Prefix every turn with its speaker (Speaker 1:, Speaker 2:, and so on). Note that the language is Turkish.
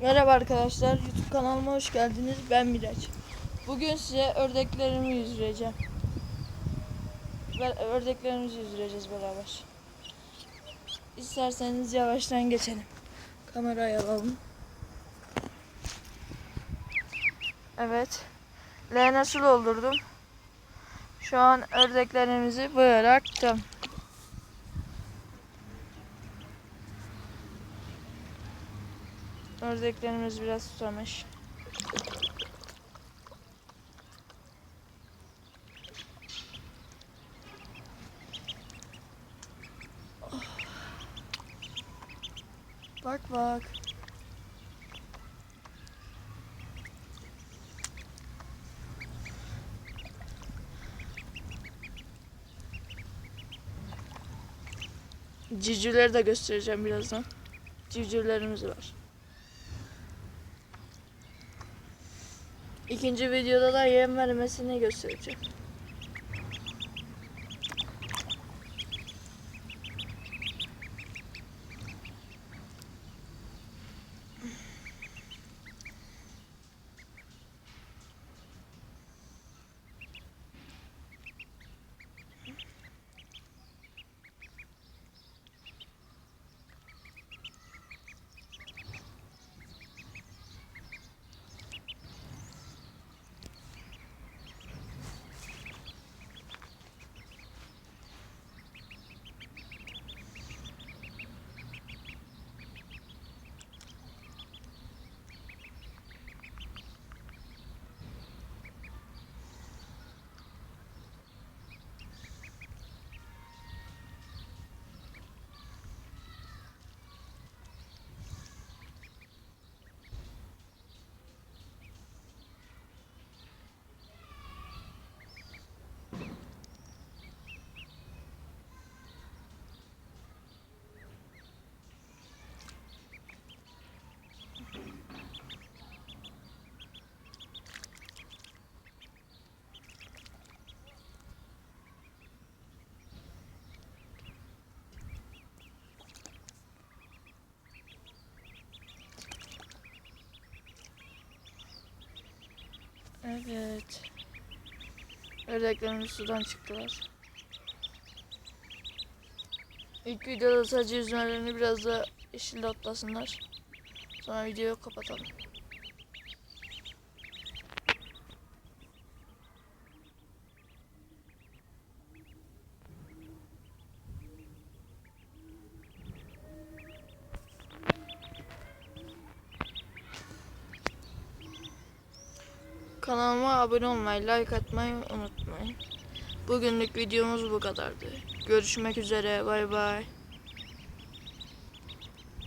Speaker 1: Merhaba arkadaşlar, YouTube kanalıma hoş geldiniz. Ben Miraç. Bugün size ördeklerimi yüzdüreceğim. Ördeklerimizi yüzdüreceğiz beraber. İsterseniz yavaştan geçelim. Kamerayı alalım. Evet. Leğene su doldurdum. Şu an ördeklerimizi bıraktım. Ördeklerimiz biraz susamış. Oh. Bak bak. Civcivleri de göstereceğim birazdan. Civcivlerimiz var. İkinci videoda da yem vermesini göstereceğim. Evet. Ördeklerimiz sudan çıktılar. İlk videoda sadece yüzmelerini biraz da yeşilde otlasınlar. Sonra videoyu kapatalım. Kanalıma abone olmayı, like atmayı unutmayın. Bugünlük videomuz bu kadardı. Görüşmek üzere. Bay bay.